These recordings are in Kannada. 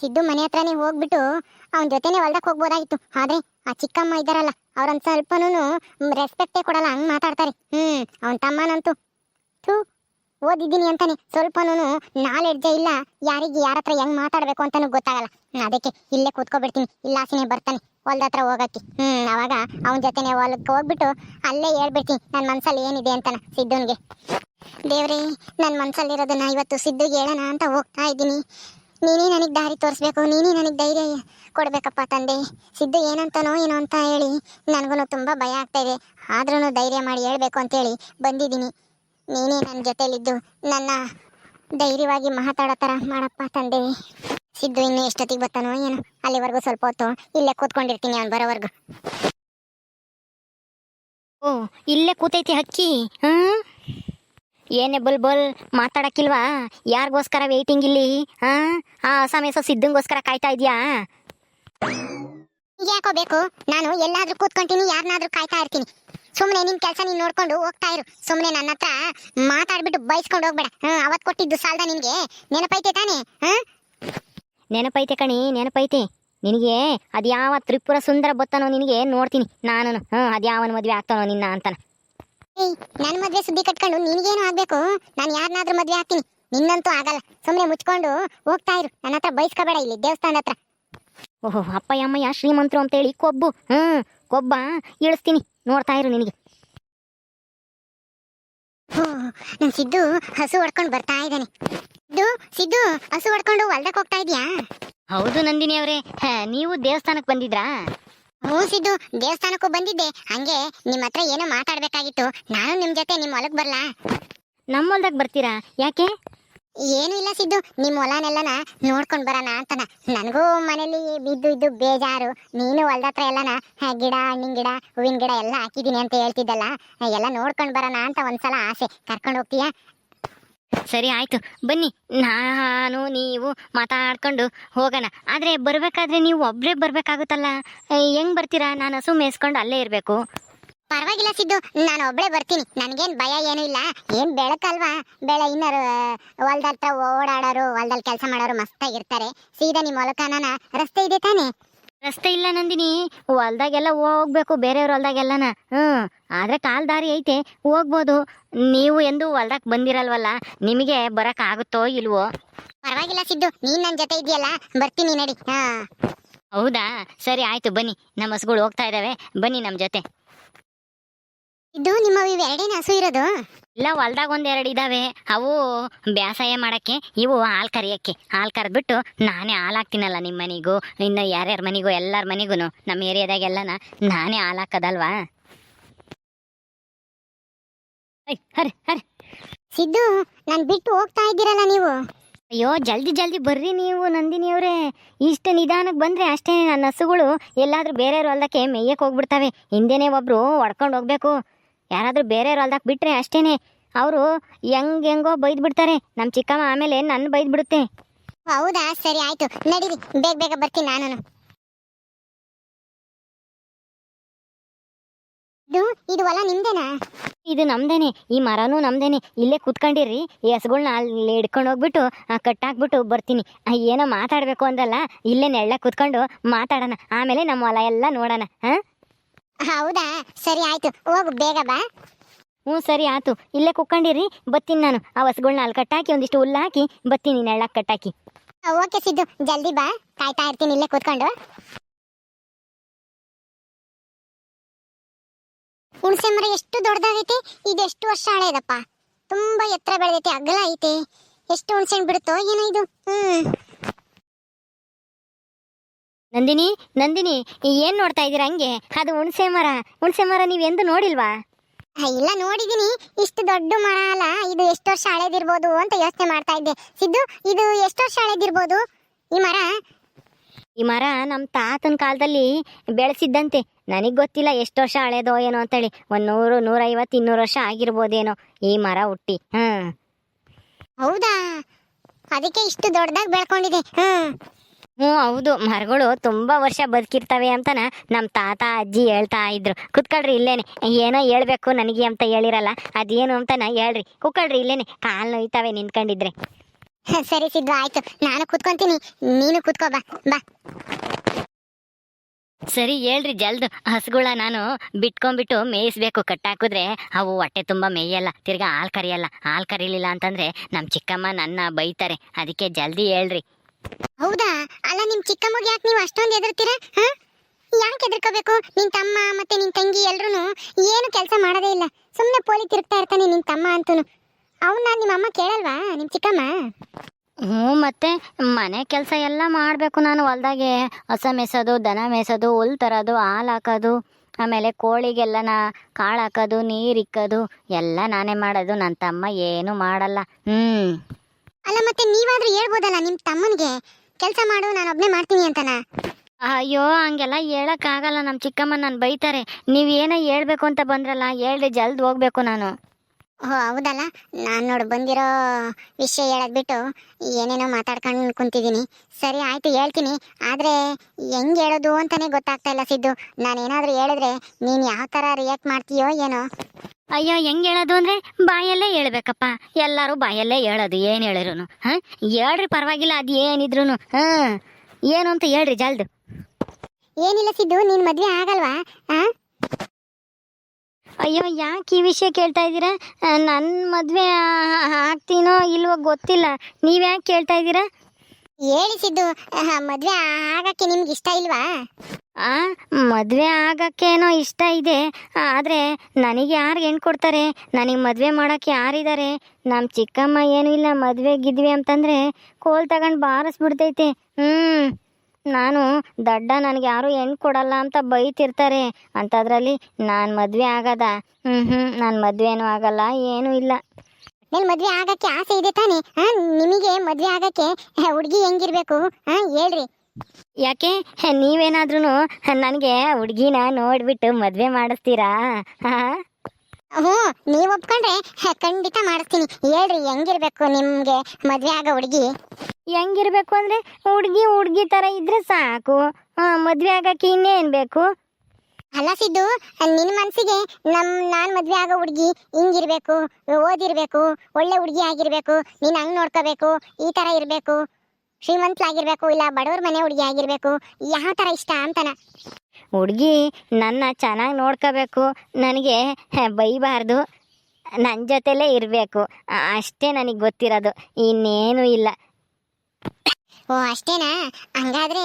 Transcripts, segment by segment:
ಸಿದ್ದು ಮನೆ ಹತ್ರನೇ ಹೋಗ್ಬಿಟ್ಟು ಅವನ ಜೊತೆನೆ ಹೊಲ್ದಕ್ಕೆ ಹೋಗ್ಬೋದಾಗಿತ್ತು. ಆದ್ರೆ ಆ ಚಿಕ್ಕಮ್ಮ ಇದ್ದಾರಲ್ಲ ಅವ್ರೊಂದ್ ಸ್ವಲ್ಪನೂ ರೆಸ್ಪೆಕ್ಟೇ ಕೊಡಲ್ಲ, ಹಂಗ್ ಮಾತಾಡ್ತಾರೆ. ಹ್ಮ್, ಅವನ ತಮ್ಮನಂತೂ. ಥೂ, ಓದಿದ್ದೀನಿ ಅಂತಾನೆ. ಸ್ವಲ್ಪನೂ ನಾಲೆಡ್ಜೆ ಇಲ್ಲ, ಯಾರಿಗೆ ಯಾರ ಹತ್ರ ಹೆಂಗ್ ಮಾತಾಡ್ಬೇಕು ಅಂತಲೂ ಗೊತ್ತಾಗಲ್ಲ. ಅದಕ್ಕೆ ಇಲ್ಲೇ ಕೂತ್ಕೊಬಿಡ್ತೀನಿ ಇಲ್ಲ ಆಸಿನೇ ಬರ್ತಾನೆ ಹೊಲ್ದ ಹತ್ರ ಹೋಗಕ್ಕೆ. ಹ್ಮ್, ಅವಾಗ ಅವನ ಜೊತೆನೆ ಹೊಲಕ್ಕೆ ಹೋಗ್ಬಿಟ್ಟು ಅಲ್ಲೇ ಹೇಳ್ಬಿಡ್ತೀನಿ ನನ್ನ ಮನ್ಸಲ್ಲಿ ಏನಿದೆ ಅಂತಾನ ಸಿದ್ದುನ್ಗೆ. ದೇವ್ರಿ ನನ್ನ ಮನ್ಸಲ್ಲಿರೋದನ್ನ ಇವತ್ತು ಸಿದ್ದುಗೆ ಹೇಳೋಣ ಅಂತ ಹೋಗ್ತಾ ಇದ್ದೀನಿ. ನೀನೇ ನನಗೆ ದಾರಿ ತೋರಿಸ್ಬೇಕು, ನೀನೇ ನನಗೆ ಧೈರ್ಯ ಕೊಡಬೇಕಪ್ಪ ತಂದೆ. ಸಿದ್ದು ಏನಂತನೋ ಏನೋ ಅಂತ ಹೇಳಿ ನನಗೂ ತುಂಬ ಭಯ ಆಗ್ತಾ ಇದೆ. ಆದ್ರೂ ಧೈರ್ಯ ಮಾಡಿ ಹೇಳಬೇಕು ಅಂತೇಳಿ ಬಂದಿದ್ದೀನಿ. ನೀನೇ ನನ್ನ ಜೊತೆಯಲ್ಲಿದ್ದು ನನ್ನ ಧೈರ್ಯವಾಗಿ ಮಾತಾಡೋ ಥರ ಮಾಡಪ್ಪ ತಂದೆ. ಸಿದ್ದು ಇನ್ನು ಎಷ್ಟೊತ್ತಿಗೆ ಬರ್ತಾನೋ ಏನೋ, ಅಲ್ಲಿವರೆಗೂ ಸ್ವಲ್ಪ ಹೊತ್ತು ಇಲ್ಲೇ ಕೂತ್ಕೊಂಡಿರ್ತೀನಿ ಅವ್ನು ಬರೋವರೆಗೂ. ಓ, ಇಲ್ಲೇ ಕೂತೈತಿ ಹಕ್ಕಿ ಹಾ ಏನೇ ಬಲ್ ಬಲ್ ಮಾತಾಡಕ್ಕಿಲ್ವಾ? ಯಾರಿಗೋಸ್ಕರ ವೇಟಿಂಗ್ ಇಲ್ಲಿ? ಹಾ ಆ ಸಮಯ ಸಿದ್ದಂಗೋಸ್ಕರ ಕಾಯ್ತಾ ಇದೀಯಾ? ಯಾಕೋ ಬೇಕು? ನಾನು ಎಲ್ಲಾದ್ರೂ ಕೂತ್ಕೊಂತೀನಿ ಯಾರನ್ನಾದ್ರೂ ಕಾಯ್ತಾ ಇರ್ತೀನಿ. ಸುಮ್ಮನೆ ನಿನ್ ಕೆಲಸ ನೀನ್ ನೋಡ್ಕೊಂಡು ಹೋಗ್ತಾ ಇರು. ಸುಮ್ಮನೆ ನನ್ನ ಹತ್ರ ಮಾತಾಡ್ಬಿಟ್ಟು ಬೈಸ್ಕೊಂಡು ಹೋಗ್ಬೇಡ. ಹ್ಮ್ ಅವತ್ ಕೊಟ್ಟಿದ್ದು ಸಾಲ್ದ ನಿನ್ಗೆ. ನೆನಪೈತೆ ತಾನೇ? ಹಾ ನೆನಪೈತೆ ಕಣಿ ನೆನಪೈತೆ. ನಿನಗೆ ಅದ್ಯಾವ ತ್ರಿಪುರ ಸುಂದರ ಬತ್ತನೋ ನಿನಗೆ ನೋಡ್ತೀನಿ. ನಾನು ಹ್ಞೂ ಅದ್ಯಾವನ ಮದುವೆ ಆಗ್ತಾನೋ ನಿನ್ನ ಅಂತಾನ. ಏಯ್, ನನ್ ಮದ್ವೆ ಸುದ್ದಿ ಕಟ್ಕೊಂಡು ನಿನ್ಗೇನು ಆಗ್ಬೇಕು? ನಾನು ಯಾರನ್ನಾದ್ರೂ ಮದ್ವೆ ಆಗ್ತೀನಿ. ನಿನ್ನಂತೂ ಆಗಲ್ಲ. ಸುಮ್ಮನೆ ಮುಚ್ಕೊಂಡು ಹೋಗ್ತಾ ಇರು. ನನ್ನ ಹತ್ರ ಬಯಸ್ಕೋಬೇಡ ಇಲ್ಲಿ ದೇವಸ್ಥಾನದ ಹತ್ರ. ಓಹೋ, ಅಪ್ಪಯ್ಯಮ್ಮಯ್ಯ, ಶ್ರೀಮಂತರು ಅಂತೇಳಿ ಕೊಬ್ಬು. ಹ್ಞೂ ಕೊಬ್ಬ ಇಳಿಸ್ತೀನಿ. ನೋಡ್ತಾ ಇರು ನಿನಗೆ. ಓ ನನ್ ಸಿದ್ದು ಹಸು ಹೊಡ್ಕೊಂಡು ಬರ್ತಾ ಇದ್ದಾನೆ. ಸಿದ್ದು ಸಿದ್ದು, ಹಸು ಹೊಡ್ಕೊಂಡು ಹೊಲ್ದಕ್ಕೆ ಹೋಗ್ತಾ ಇದೀಯಾ? ಹೌದು ನಂದಿನಿ ಅವರೇ ನೀವು ದೇವಸ್ಥಾನಕ್ಕೆ ಬಂದಿದ್ರಾ? ಹ್ಞೂ ಸಿದ್ದು ದೇವಸ್ಥಾನಕ್ಕೂ ಬಂದಿದ್ದೆ. ಹಂಗೆ ನಿಮ್ಮ ಹತ್ರ ಏನೋ ಮಾತಾಡ್ಬೇಕಾಗಿತ್ತು. ನಾನು ನಿಮ್ ಜೊತೆ ನಿಮ್ ಹೊಲಕ್ ಬರ್ಲಾ? ನಮ್ಮ ಹೊಲ್ದಾಗ ಬರ್ತೀರಾ? ಯಾಕೆ? ಏನು ಇಲ್ಲ ಸಿದ್ದು. ನಿಮ್ಮ ಹೊಲನೆಲ್ಲನ ನೋಡ್ಕೊಂಡ್ ಬರೋಣ ಅಂತನ. ನನಗೂ ಮನೇಲಿ ಬಿದ್ದು ಇದ್ದು ಬೇಜಾರು. ನೀನು ಹೊಲ್ದ ಹತ್ರ ಎಲ್ಲನ ಆ, ಗಿಡ ಹಣ್ಣಿನ ಗಿಡ ಹೂವಿನ ಗಿಡ ಎಲ್ಲ ಹಾಕಿದೀನಿ ಅಂತ ಹೇಳ್ತಿದ್ದಲ್ಲ. ಆ, ಎಲ್ಲ ನೋಡ್ಕೊಂಡ್ ಬರೋಣ ಅಂತ ಒಂದ್ಸಲ ಆಸೆ. ಕರ್ಕೊಂಡು ಹೋಗ್ತೀಯಾ? ಸರಿ ಆಯ್ತು, ಬನ್ನಿ. ನಾನು, ನೀವು ಮಾತಾಡ್ಕೊಂಡು ಹೋಗೋಣ. ಆದ್ರೆ ಬರ್ಬೇಕಾದ್ರೆ ನೀವು ಒಬ್ಬರೇ ಬರಬೇಕಾಗುತ್ತಲ್ಲ? ಹೆಂಗ್ ಬರ್ತೀರಾ? ನಾನು ಹಸು ಮೇಯಿಸ್ಕೊಂಡು ಅಲ್ಲೇ ಇರಬೇಕು. ಪರವಾಗಿಲ್ಲ ಸಿದ್ದು, ನಾನು ಒಬ್ಬಳೇ ಬರ್ತೀನಿ. ನನಗೇನು ಭಯ ಏನೂ ಇಲ್ಲ. ಏನ್ ಬೆಳಕಲ್ವಾ? ಬೆಳ ಇನ್ನರು ಹೊಲ್ದ ಹತ್ರ ಓಡಾಡೋರು ಹೊಲ್ದಲ್ಲಿ ಕೆಲಸ ಮಾಡೋರು ಮಸ್ತಾಗಿರ್ತಾರೆ ಸೀದಾ ನಿಮ್ಮ ಹೊಲಕನ ರಸ್ತೆ ಇದೆ ತಾನೇ? ರಸ್ತೆ ಇಲ್ಲ ನಂದಿನಿ. ಹೊಲ್ದಾಗೆಲ್ಲ ಹೋಗ್ಬೇಕು ಬೇರೆಯವ್ರ ಹೊಲ್ದಾಗೆಲ್ಲನ? ಹ್ಞೂ ಆದ್ರೆ ಕಾಲ್ ದಾರಿ ಐತೆ ಹೋಗ್ಬೋದು. ನೀವು ಎಂದು ಹೊಲ್ದಾಗ ಬಂದಿರಲ್ವಲ್ಲ ನಿಮಗೆ ಬರಕ್ ಆಗುತ್ತೋ ಇಲ್ವೋ? ಪರವಾಗಿಲ್ಲ ಸಿದ್ದು ನೀನ್ ನನ್ನ ಜೊತೆ ಇದೆಯಲ್ಲ ಬರ್ತೀನಿ ನಡಿ ಹಾಂ. ಹೌದಾ? ಸರಿ ಆಯ್ತು ಬನ್ನಿ. ನಮ್ಮ ಹಸುಗಳು ಹೋಗ್ತಾ ಇದಾವೆ ಬನ್ನಿ ನಮ್ಮ ಜೊತೆ. ಇದು ನಿಮ್ಮ ಇವು ಎರಡೇನ ಹಸು ಇರೋದು? ಇಲ್ಲ ಹೊಲ್ದಾಗ ಒಂದೆರಡು ಇದಾವೆ. ಅವು ಬೇಸಾಯ ಮಾಡಕ್ಕೆ ಇವು ಹಾಲು ಕರಿಯಕ್ಕೆ. ಹಾಲು ಕರೆದ್ಬಿಟ್ಟು ನಾನೇ ಹಾಲು ಹಾಕ್ತೀನಲ್ಲ ನಿಮ್ಮ ಮನೆಗೂ ಇನ್ನು ಯಾರ್ಯಾರ ಮನೆಗೂ ಎಲ್ಲರ ಮನೆಗೂ ನಮ್ಮ ಏರಿಯಾದಾಗೆಲ್ಲನ ನಾನೇ ಹಾಲು ಹಾಕೋದಲ್ವಾ ಹರಿ ಹರಿ ಸಿದ್ದು ನಾನು ಬಿಟ್ಟು ಹೋಗ್ತಾ ಇದ್ದೀರಲ್ಲ ನೀವು? ಅಯ್ಯೋ ಜಲ್ದಿ ಜಲ್ದಿ ಬರ್ರಿ ನೀವು ನಂದಿನಿ ಅವರೇ. ಇಷ್ಟು ನಿಧಾನಕ್ಕೆ ಬಂದ್ರೆ ಅಷ್ಟೇ ನನ್ನ ಹಸುಗಳು ಎಲ್ಲಾದರೂ ಬೇರೆಯವ್ರ ಹೊಲ್ದಕ್ಕೆ ಮೇಯಕ್ಕೆ ಹೋಗ್ಬಿಡ್ತವೆ. ಹಿಂದೆನೇ ಒಬ್ರು ಹೊಡ್ಕೊಂಡು ಹೋಗ್ಬೇಕು. ಯಾರಾದ್ರೂ ಬೇರೆಯವ್ರು ಹೊಲ್ದಾಗ ಬಿಟ್ಟರೆ ಅಷ್ಟೇ ಅವರು ಹೆಂಗ್ ಹೆಂಗೋ ಬೈದ್ ಬಿಡ್ತಾರೆ. ನಮ್ಮ ಚಿಕ್ಕಮ್ಮ ಆಮೇಲೆ ನನ್ನ ಬೈದ್ ಬಿಡುತ್ತೆ. ಹೌದಾ? ಸರಿ ಆಯ್ತು. ನಡೀರಿ. ಬೇಗ ಬೇಗ ಬರ್ತೀನಿ ನಾನು ಇದು ಇದು ಹೊಲ ನಿಮ್ದೇನಾ? ಇದು ನಮ್ದೇನೆ. ಈ ಮರನೂ ನಮ್ದೇನೆ. ಇಲ್ಲೇ ಕುತ್ಕೊಂಡಿರ್ರಿ. ಈ ಹಸುಗಳ್ನ ಅಲ್ಲಿ ಹಿಡ್ಕೊಂಡು ಹೋಗ್ಬಿಟ್ಟು ಕಟ್ಟಾಕ್ಬಿಟ್ಟು ಬರ್ತೀನಿ. ಏನೋ ಮಾತಾಡಬೇಕು ಅಂದಲ್ಲ. ಇಲ್ಲೇ ನೆಳ್ಳ ಕುತ್ಕೊಂಡು ಮಾತಾಡೋಣ. ಆಮೇಲೆ ನಮ್ಮ ಹೊಲ ಎಲ್ಲ ನೋಡೋಣ. ಹಾ? ಹೌದಾ? ಸರಿ ಆಯ್ತು. ಹೋಗು ಬೇಗ ಬಾ. ಹ್ಞೂ ಸರಿ ಆಯ್ತು. ಇಲ್ಲೇ ಕುತ್ಕೊಂಡಿರಿ ಬತ್ತೀನಿ ನಾನು. ಆ ಹಸುಗಳ್ನ ಅಲ್ಲಿ ಕಟ್ಟಾಕಿ ಒಂದಿಷ್ಟು ಹುಲ್ಲು ಹಾಕಿ ಬತ್ತೀನಿ ನೆಳ್ಳಕ್ಕೆ ಕಟ್ಟಾಕಿ. ಓಕೆ ಸಿದ್ದು ಜಲ್ದಿ ಬಾ. ಕಾಯ್ತಾ ಇರ್ತೀನಿ ಇಲ್ಲೇ ಕೂತ್ಕೊಂಡು. ಹುಣಸೆ ಮರ ಎಷ್ಟು ದೊಡ್ಡದಾಗೈತೆ? ಇದು ಎಷ್ಟು ವರ್ಷ ಹಳೆಯದಪ್ಪ ತುಂಬಾ ಎತ್ತರ ಬೆಳೆದೈತೆ ಅಗಲ ಐತೆ. ಎಷ್ಟು ಹುಣಸೆ ಹಣ್ಣು ಬಿಡುತ್ತೋ ಏನೋ ಇದು. ಹ್ಮ್. ನಂದಿನಿ ನಂದಿನಿ ಏನು ನೋಡ್ತಾ ಇದ್ದೀರಾ ಹಂಗೆ? ಅದು ಹುಣಸೆ ಮರ. ಹುಣಸೆ ಮರ ನೀವೆಂದು ನೋಡಿಲ್ವಾ? ಇಲ್ಲ ನೋಡಿದೀನಿ. ಇಷ್ಟು ದೊಡ್ಡ ಮರ ಅಲ್ಲ ಇದು ಎಷ್ಟು ವರ್ಷ ಹಳೇದಿರ್ಬೋದು ಅಂತ ಯೋಚನೆ ಮಾಡ್ತಾ ಇದ್ದೆ. ಸಿದ್ದು ಇದು ಎಷ್ಟು ವರ್ಷ ಹಳೇದಿರ್ಬೋದು? ಈ ಮರ? ಈ ಮರ ನಮ್ಮ ತಾತನ ಕಾಲದಲ್ಲಿ ಬೆಳೆಸಿದ್ದಂತೆ. ನನಗೆ ಗೊತ್ತಿಲ್ಲ ಎಷ್ಟು ವರ್ಷ ಹಳೇದೋ ಏನೋ ಅಂತೇಳಿ. ಒಂದು ನೂರು ನೂರೈವತ್ತು ಇನ್ನೂರು ವರ್ಷ ಆಗಿರ್ಬೋದೇನೋ ಈ ಮರ ಹುಟ್ಟಿ. ಹ್ಮ್. ಹೌದಾ? ಅದಕ್ಕೆ ಇಷ್ಟು ದೊಡ್ಡದಾಗಿ ಬೆಳ್ಕೊಂಡಿದೆ ಹ್ಮ್. ಹ್ಞೂ ಹೌದು. ಮರಗಳು ತುಂಬಾ ವರ್ಷ ಬದುಕಿರ್ತವೆ ಅಂತನ ನಮ್ಮ ತಾತ ಅಜ್ಜಿ ಹೇಳ್ತಾ ಇದ್ರು. ಕುತ್ಕೊಳ್ರಿ ಇಲ್ಲೇನೆ. ಏನೋ ಹೇಳ್ಬೇಕು ನನಗೆ ಅಂತ ಹೇಳಿರಲ್ಲ. ಅದೇನು ಅಂತನ ಹೇಳ್ರಿ. ಕುತ್ಕೊಳ್ರಿ ಇಲ್ಲೇನೆ. ಕಾಲು ನೋಯ್ತಾವೆ ನಿಂತ್ಕೊಂಡಿದ್ರೆ. ಸರಿ ಸಿದ್ದು ಆಯ್ತು. ನಾನು ಕುತ್ಕೊಂತೀನಿ. ನೀನು ಕುತ್ಕೋ ಬಾ. ಬಾ. ಸರಿ ಹೇಳ್ರಿ ಜಲ್ದ್. ಹಸುಗಳ ನಾನು ಬಿಟ್ಕೊಂಡ್ಬಿಟ್ಟು ಮೇಯಿಸ್ಬೇಕು. ಕಟ್ಟಾಕಿದ್ರೆ ಅವು ಹೊಟ್ಟೆ ತುಂಬಾ ಮೇಯಲ್ಲ ತಿರ್ಗಾ ಹಾಲ್ ಕರಿಯಲ್ಲ. ಹಾಲ್ ಕರೀಲಿಲ್ಲ ಅಂತಂದ್ರೆ ನಮ್ ಚಿಕ್ಕಮ್ಮ ನನ್ನ ಬೈತಾರೆ. ಅದಕ್ಕೆ ಜಲ್ದಿ ಹೇಳ್ರಿ. ಹೌದಾ? ಅಲ್ಲ, ನಿಮ್ ಚಿಕ್ಕಮ್ಮಗೆ ಯಾಕೆ ನೀವು ಅಷ್ಟೊಂದು ಹೆದರ್ತೀರಾ? ಹಾ? ಯಾಕೆ ಹೆದರ್ಕೋಬೇಕು? ನಿನ್ ತಮ್ಮ ಮತ್ತೆ ನಿನ್ ತಂಗಿ ಎಲ್ರು ಏನು ಕೆಲಸ ಮಾಡೋದೇ ಇಲ್ಲ. ಸುಮ್ಮನೆ ಪೋಲಿ ತಿರುಗ್ತಾ ಇರ್ತಾನೆ ನಿನ್ ತಮ್ಮ ಅಂತೂ ಅವನ್ನ ನಿಮ್ಮ ಅಮ್ಮ ಕೇಳಲ್ವಾ, ನಿಮ್ ಚಿಕ್ಕಮ್ಮ? ಹ್ಞೂ, ಮತ್ತೆ ಮನೆ ಕೆಲಸ ಎಲ್ಲ ಮಾಡಬೇಕು ನಾನು ಹೊಲ್ದಾಗೆ. ಹೊಸ ಮೇಸೋದು ದನ ಮೇಸೋದು ಹುಲ್ ತರೋದು, ಹಾಲು ಹಾಕೋದು, ಆಮೇಲೆ ಕೋಳಿಗೆಲ್ಲನ ಕಾಳು ಹಾಕೋದು, ನೀರು ಇಕ್ಕೋದು, ಎಲ್ಲ ನಾನೇ ಮಾಡೋದು. ನನ್ನ ತಮ್ಮ ಏನು ಮಾಡಲ್ಲ. ಹ್ಞೂ ಅಲ್ಲ, ಮತ್ತೆ ನೀವಾದ್ರೂ ಹೇಳ್ಬೋದಲ್ಲ ನಿಮ್ ತಮ್ಮನಿಗೆ? ಕೆಲಸ ಮಾಡು, ನಾನು ಒಬ್ನೇ ಮಾಡ್ತೀನಿ ಅಂತನ? ಅಯ್ಯೋ, ಹಂಗೆಲ್ಲ ಹೇಳಕ್ಕಾಗಲ್ಲ. ನಮ್ಮ ಚಿಕ್ಕಮ್ಮ ನಾನು ಬೈತಾರೆ. ನೀವು ಏನೋ ಹೇಳ್ಬೇಕು ಅಂತ ಬಂದ್ರಲ್ಲ, ಹೇಳ್ರಿ, ಜಲ್ದಿ ಹೋಗ್ಬೇಕು ನಾನು. ಓ ಹೌದಲ್ಲ? ನಾನು ನೋಡಿ ಬಂದಿರೋ ವಿಷಯ ಹೇಳಕ್ ಬಿಟ್ಟು ಏನೇನೋ ಮಾತಾಡ್ಕೊಂಡು ಕುಂತಿದ್ದೀನಿ. ಸರಿ ಆಯ್ತು ಹೇಳ್ತೀನಿ. ಆದರೆ ಹೆಂಗ್ ಹೇಳೋದು ಅಂತಾನೆ ಗೊತ್ತಾಗ್ತಾ ಇಲ್ಲ ಸಿದ್ದು. ಏನಾದರೂ ಹೇಳಿದ್ರೆ ನೀನು ಯಾವ ಥರ ರಿಯಾಕ್ಟ್ ಮಾಡ್ತೀಯೋ ಏನೋ. ಅಯ್ಯೋ ಹೆಂಗ್ ಹೇಳೋದು ಅಂದ್ರೆ ಬಾಯಲ್ಲೇ ಹೇಳ್ಬೇಕಪ್ಪ. ಎಲ್ಲರೂ ಬಾಯಲ್ಲೇ ಹೇಳೋದು ಏನು ಹೇಳಿದ್ರು ಹಾಂ? ಹೇಳ್ರಿ ಪರವಾಗಿಲ್ಲ ಅದು ಏನಿದ್ರು ಹಾಂ? ಏನು ಅಂತ ಹೇಳ್ರಿ ಜಲ್ದು. ಏನಿಲ್ಲ ಸಿದ್ದು ನೀನು ಮದುವೆ ಆಗಲ್ವಾ? ಆ ಅಯ್ಯೋ ಯಾಕೆ ಈ ವಿಷಯ ಕೇಳ್ತಾ ಇದ್ದೀರಾ? ನನ್ನ ಮದುವೆ ಆಗ್ತೀನೋ ಇಲ್ವೋ ಗೊತ್ತಿಲ್ಲ. ನೀವ್ಯಾಕೆ ಕೇಳ್ತಾ ಇದ್ದೀರಾ? ಹೇಳಿಸಿದ್ದು ಮದುವೆ ಆಗಕ್ಕೆ ನಿಮ್ಗೆ ಇಷ್ಟ ಇಲ್ವಾ? ಆ ಮದುವೆ ಆಗಕ್ಕೇನೋ ಇಷ್ಟ ಇದೆ. ಆದರೆ ನನಗೆ ಯಾರು ಹೆಣ್ಣು ಕೊಡ್ತಾರೆ ನನಗೆ ಮದುವೆ ಮಾಡೋಕ್ಕೆ ಯಾರಿದ್ದಾರೆ? ನಮ್ಮ ಚಿಕ್ಕಮ್ಮ ಏನೂ ಇಲ್ಲ ಮದುವೆ ಗಿದ್ವಿ ಅಂತಂದರೆ ಕೋಲ್ ತಗೊಂಡು ಬಾರಿಸ್ಬಿಡ್ತೈತೆ. ಹ್ಞೂ ನಾನು ದಡ್ಡ ನನಗೆ ಯಾರೂ ಹೆಣ್ಣು ಕೊಡಲ್ಲ ಅಂತ ಬೈತಿರ್ತಾರೆ. ಅಂಥದ್ರಲ್ಲಿ ನಾನು ಮದುವೆ ಆಗದ? ಹ್ಞೂ ಹ್ಞೂ ನಾನು ಮದುವೆನೂ ಆಗಲ್ಲ ಏನೂ ಇಲ್ಲ. ನಿನ್ ಮದ್ವೆ ಆಗಕ್ಕೆ ಆಸೆ ಇದೆ ತಾನೆ? ನಿಮಗೆ ಮದ್ವೆ ಆಗಕ್ಕೆ ಹುಡುಗಿ ಹೆಂಗಿರ್ಬೇಕು? ಹಾಂ ಹೇಳ್ರಿ. ಯಾಕೆ? ನೀವೇನಾದ್ರೂ ನನಗೆ ಹುಡುಗಿನ ನೋಡಿಬಿಟ್ಟು ಮದುವೆ ಮಾಡಿಸ್ತೀರಾ? ಹಾಂ ಹ್ಞೂ ನೀವು ಒಪ್ಕೊಂಡ್ರೆ ಖಂಡಿತ ಮಾಡಿಸ್ತೀನಿ. ಹೇಳ್ರಿ ಹೆಂಗಿರ್ಬೇಕು ನಿಮಗೆ ಮದ್ವೆ ಆಗೋ ಹುಡುಗಿ? ಹೆಂಗಿರ್ಬೇಕು ಅಂದ್ರೆ ಹುಡುಗಿ ಹುಡುಗಿ ತರ ಇದ್ರೆ ಸಾಕು. ಮದುವೆ ಆಗಕ್ಕೆ ಇನ್ನೇನ್ ಬೇಕು? ಅಲ್ಲ ಸಿದ್ದು ನಿನ್ನ ಮನ್ಸಿಗೆ ನಮ್ ನಾನ್ ಮದ್ವೆ ಆಗೋ ಹುಡುಗಿ ಹಿಂಗಿರ್ಬೇಕು ಓದಿರ್ಬೇಕು ಒಳ್ಳೆ ಹುಡುಗಿ ಆಗಿರ್ಬೇಕು ನೀನ್ ಹಂಗ್ ನೋಡ್ಕೋಬೇಕು ಈ ತರ ಇರಬೇಕು ಶ್ರೀಮಂತಲಾಗಿರ್ಬೇಕು ಇಲ್ಲ ಬಡವ್ರ ಮನೆ ಹುಡುಗಿ ಆಗಿರಬೇಕು ಯಾವ ತರ ಇಷ್ಟ ಅಂತನ? ಹುಡುಗಿ ನನ್ನ ಚೆನ್ನಾಗಿ ನೋಡ್ಕೋಬೇಕು ನನಗೆ ಬೈಬಾರ್ದು ನನ್ನ ಜೊತೆಲೇ ಇರಬೇಕು ಅಷ್ಟೇ ನನಗೆ ಗೊತ್ತಿರೋದು ಇನ್ನೇನು ಇಲ್ಲ. ಓ ಅಷ್ಟೇನಾ? ಹಂಗಾದ್ರೆ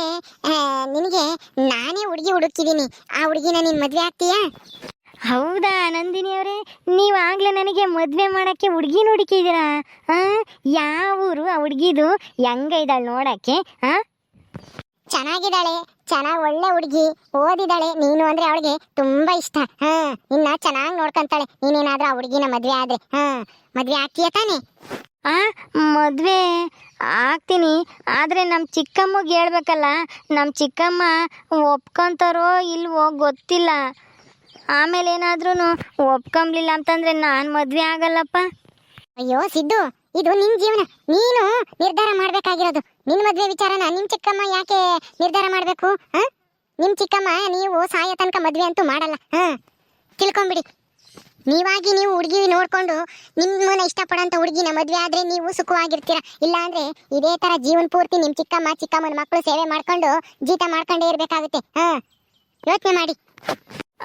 ನಿನಗೆ ನಾನೇ ಹುಡುಗಿ ಹುಡುಕ್ತಿದ್ದೀನಿ ಆ ಹುಡುಗಿನ ನೀನ್ ಮದುವೆ ಆಗ್ತೀಯಾ? ಹೌದಾ ನಂದಿನಿ ಅವರೇ? ನೀವು ಆಗ್ಲೇ ನನಗೆ ಮದುವೆ ಮಾಡೋಕ್ಕೆ ಹುಡುಗಿನ ಹುಡುಕಿದ್ದೀರಾ ಹಾಂ ಯಾವ ಊರು ಆ ಹುಡುಗಿದು? ಹೆಂಗೈದಾಳೆ ನೋಡೋಕ್ಕೆ ಹಾಂ ಚೆನ್ನಾಗಿದ್ದಾಳೆ ಚೆನ್ನಾಗ್ ಒಳ್ಳೆ ಹುಡುಗಿ. ಓದಿದ್ದಾಳೆ ನೀನು ಅಂದ್ರೆ ಅವಳಿಗೆ ತುಂಬಾ ಇಷ್ಟ. ಹಾ ನಿನ್ನ ಚೆನ್ನಾಗಿ ನೋಡ್ಕೊಂತಾಳೆ. ನೀನೇನಾದರೂ ಆ ಹುಡುಗಿನ ಮದುವೆ ಆದ್ರೆ ಹಾ ಮದ್ವೆ ಆಗ್ತೀಯ ತಾನೇ? ಆ ಮದುವೆ ಆಗ್ತೀನಿ. ಆದರೆ ನಮ್ಮ ಚಿಕ್ಕಮ್ಮಗೆ ಹೇಳ್ಬೇಕಲ್ಲ ನಮ್ಮ ಚಿಕ್ಕಮ್ಮ ಒಪ್ಕೊಂತಾರೋ ಇಲ್ವೋ ಗೊತ್ತಿಲ್ಲ. ಆಮೇಲೆ ಏನಾದ್ರೂ ಒಪ್ಕೊಂಬ್ಲಿಲ್ಲ ಅಂತಂದರೆ ನಾನು ಮದುವೆ ಆಗಲ್ಲಪ್ಪ. ಅಯ್ಯೋ, ಸಿದ್ದು, ಇದು ನಿನ್ ಜೀವನ. ನೀನು ನಿರ್ಧಾರ ಮಾಡ್ಬೇಕಾಗಿರೋದು. ನಿನ್ ಮದ್ವೆ ವಿಚಾರನ ನಿಮ್ ಚಿಕ್ಕಮ್ಮ ಯಾಕೆ ನಿರ್ಧಾರ ಮಾಡಬೇಕು, ಹಾಂ? ನಿಮ್ ಚಿಕ್ಕಮ್ಮ ನೀವು ಸಾಯೋ ತನಕ ಮದ್ವೆ ಅಂತೂ ಮಾಡಲ್ಲ, ಹಾ? ತಿಳ್ಕೊಂಬಿಡಿ. ನೀವಾಗಿ ನೀವು ಹುಡುಗಿ ನೋಡಿಕೊಂಡು ನಿಮ್ಮನ್ನ ಇಷ್ಟಪಡೋಂಥ ಹುಡುಗಿನ ಮದುವೆ ಆದರೆ ನೀವು ಸುಖವಾಗಿರ್ತೀರ. ಇಲ್ಲಾಂದರೆ ಇದೇ ಥರ ಜೀವನ ಪೂರ್ತಿ ನಿಮ್ಮ ಚಿಕ್ಕಮ್ಮ, ಚಿಕ್ಕಮ್ಮನ ಮಕ್ಕಳು ಸೇವೆ ಮಾಡ್ಕೊಂಡು ಜೀತ ಮಾಡ್ಕೊಂಡೇ ಇರಬೇಕಾಗುತ್ತೆ. ಹಾಂ, ಯೋಚನೆ ಮಾಡಿ.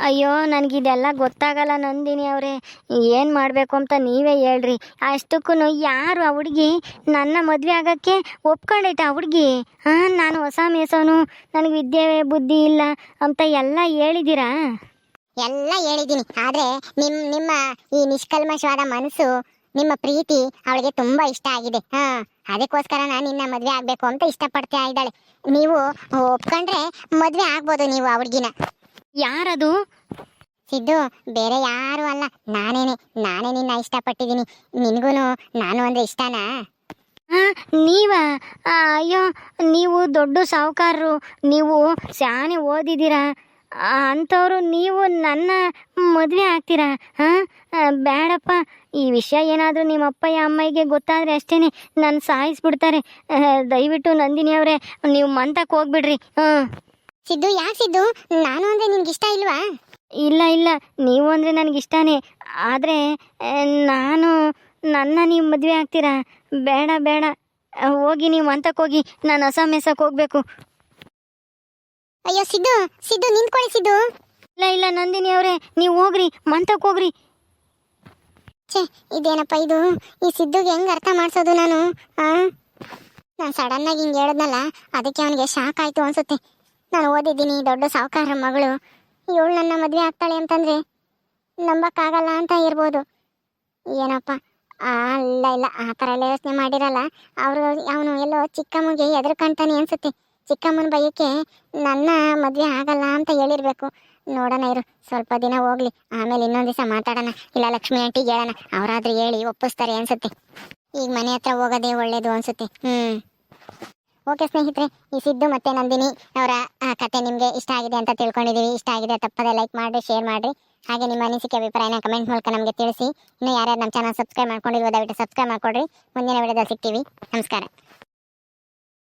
ಅಯ್ಯೋ, ನನಗಿದೆಲ್ಲ ಗೊತ್ತಾಗಲ್ಲ ನಂದಿನಿ ಅವರೇ. ಏನು ಮಾಡಬೇಕು ಅಂತ ನೀವೇ ಹೇಳ್ರಿ. ಅಷ್ಟಕ್ಕೂ ಯಾರು ಆ ಹುಡುಗಿ ನನ್ನ ಮದುವೆ ಆಗೋಕ್ಕೆ ಒಪ್ಕೊಂಡೈತೆ ಆ ಹುಡುಗಿ? ಹಾಂ, ನಾನು ಹೊಸ ಮೇಸೋನು. ನನಗೆ ವಿದ್ಯೆ, ಬುದ್ಧಿ ಇಲ್ಲ ಅಂತ ಎಲ್ಲ ಹೇಳಿದ್ದೀರಾ? ಎಲ್ಲ ಹೇಳಿದ್ದೀನಿ. ಆದ್ರೆ ನಿಮ್ಮ ನಿಮ್ಮ ಈ ನಿಷ್ಕಲ್ಮಶವಾದ ಮನಸ್ಸು ನಿಮ್ಮ ಪ್ರೀತಿ ಅವಳಿಗೆ ತುಂಬಾ ಇಷ್ಟ ಆಗಿದೆ. ಹಾ ಅದಕ್ಕೋಸ್ಕರ ನಾನು ನಿನ್ನ ಮದುವೆ ಆಗಬೇಕು ಅಂತ ಇಷ್ಟಪಡ್ತಾ ಇದ್ದಾಳೆ. ನೀವು ಒಪ್ಕೊಂಡ್ರೆ ಮದುವೆ ಆಗ್ಬೋದು ನೀವು ಆ ಹುಡ್ಗಿನ. ಯಾರದು? ಸಿದ್ದು ಬೇರೆ ಯಾರು ಅಲ್ಲ. ನಾನೇನೆ ನಾನೇ ನಿನ್ನ ಇಷ್ಟಪಟ್ಟಿದ್ದೀನಿ. ನಿನಗೂ ನಾನು ಅಂದ್ರೆ ಇಷ್ಟನಾ? ನೀವ ನೀವಾ? ಅಯ್ಯೋ ನೀವು ದೊಡ್ಡ ಸಾಹುಕಾರರು. ನೀವು ಶಾನೆ ಓದಿದ್ದೀರಾ? ಅಂಥವ್ರು ನೀವು ನನ್ನ ಮದುವೆ ಆಗ್ತೀರಾ? ಹಾಂ? ಬೇಡಪ್ಪ. ಈ ವಿಷಯ ಏನಾದರೂ ನಿಮ್ಮ ಅಪ್ಪಯ್ಯ ಅಮ್ಮಯ್ಯಗೆ ಗೊತ್ತಾದರೆ ಅಷ್ಟೇ ನಾನು ಸಾಯಿಸ್ಬಿಡ್ತಾರೆ. ದಯವಿಟ್ಟು ನಂದಿನಿ ಅವರೇ ನೀವು ಮಂತಕ್ಕೆ ಹೋಗ್ಬಿಡ್ರಿ. ಹಾಂ. ಸಿದ್ದು ಯಾಕೆ ಸಿದ್ದು? ನಾನು ಅಂದರೆ ನಿನ್ಗೆ ಇಷ್ಟ ಇಲ್ವಾ? ಇಲ್ಲ ಇಲ್ಲ. ನೀವು ಅಂದರೆ ನನಗಿಷ್ಟನೇ ಆದರೆ ನಾನು ನನ್ನ ನೀವು ಮದುವೆ ಆಗ್ತೀರಾ? ಬೇಡ ಬೇಡ. ಹೋಗಿ ನೀವು ಮಂತಕ್ಕೆ ಹೋಗಿ. ನಾನು ಹೊಸ ಮೆಸಕ್ಕೆ ಹೋಗ್ಬೇಕು. ಅಯ್ಯೋ ಸಿದ್ದು ಸಿದ್ದು ನಿಂತ್ಕೊಳ್ಳಿ ಸಿದ್ದು. ಇಲ್ಲ ಇಲ್ಲ ನಂದಿನಿ ಅವರೇ ನೀವು ಹೋಗ್ರಿ ಮಂತಕ್ಕೆ ಹೋಗ್ರಿ. ಛೇ ಇದೇನಪ್ಪ ಇದು? ಈ ಸಿದ್ದುಗೆ ಹೆಂಗ್ ಅರ್ಥ ಮಾಡಿಸೋದು ನಾನು? ನಾನು ಸಡನ್ ಆಗಿ ಹಿಂಗೆ ಹೇಳಿದ್ನಲ್ಲ ಅದಕ್ಕೆ ಅವನಿಗೆ ಶಾಕ್ ಆಯ್ತು ಅನ್ಸುತ್ತೆ. ನಾನು ಓದಿದ್ದೀನಿ ದೊಡ್ಡ ಸಾಹುಕಾರ ಮಗಳು. ಇವಳು ನನ್ನ ಮದುವೆ ಆಗ್ತಾಳೆ ಅಂತಂದ್ರೆ ನಂಬಕ್ಕಾಗಲ್ಲ ಅಂತ ಇರ್ಬೋದು. ಏನಪ್ಪ? ಆ, ಇಲ್ಲ ಆ ಥರ ಎಲ್ಲ ಯೋಚನೆ ಮಾಡಿರಲ್ಲ ಅವರು ಅವನು ಎಲ್ಲೋ ಚಿಕ್ಕಮ್ಮಗೆ ಕಾಣ್ತಾನೆ ಅನ್ಸುತ್ತೆ. ಚಿಕ್ಕಮ್ಮನ ಬಯಕೆ ನನ್ನ ಮದುವೆ ಆಗಲ್ಲ ಅಂತ ಹೇಳಿರ್ಬೇಕು. ನೋಡೋಣ ಇರು, ಸ್ವಲ್ಪ ದಿನ ಹೋಗ್ಲಿ. ಆಮೇಲೆ ಇನ್ನೊಂದು ದಿವಸ ಮಾತಾಡೋಣ. ಇಲ್ಲ, ಲಕ್ಷ್ಮಿ ಆಂಟಿಗೆ ಹೇಳೋಣ ಅವರಾದ್ರೂ ಹೇಳಿ ಒಪ್ಪಿಸ್ತಾರೆ ಅನ್ಸುತ್ತೆ. ಈಗ ಮನೆ ಹತ್ರ ಹೋಗೋದೇ ಒಳ್ಳೇದು ಅನ್ಸುತ್ತೆ. ಹ್ಮ್. ಓಕೆ ಸ್ನೇಹಿತರೆ, ಈ ಸಿದ್ದು ಮತ್ತೆ ನಂದಿನಿ ಅವರ ಕತೆ ನಿಮಗೆ ಇಷ್ಟ ಆಗಿದೆ ಅಂತ ತಿಳ್ಕೊಂಡಿದೀವಿ. ಇಷ್ಟ ಆಗಿದೆ ತಪ್ಪದೆ ಲೈಕ್ ಮಾಡಿ ಶೇರ್ ಮಾಡಿ ಹಾಗೆ ನಿಮ್ಮ ಅನಿಸಿಕೆ, ಅಭಿಪ್ರಾಯನ ಕಮೆಂಟ್ ಮೂಲಕ ನಮಗೆ ತಿಳಿಸಿ. ಇನ್ನು ಯಾರ್ಯಾರು ನಮ್ಮ ಚಾನಲ್ ಸಬ್ಸ್ಕ್ರೈಬ್ ಮಾಡ್ಕೊಂಡಿಲ್ವೋ ದಯವಿಟ್ಟು ಸಬ್ಸ್ಕ್ರೈಬ್ ಮಾಡ್ಕೊಡ್ರಿ. ಮುಂದಿನ ವಿಡಿಯೋದಲ್ಲಿ ಸಿಗ್ತೀವಿ. ನಮಸ್ಕಾರ.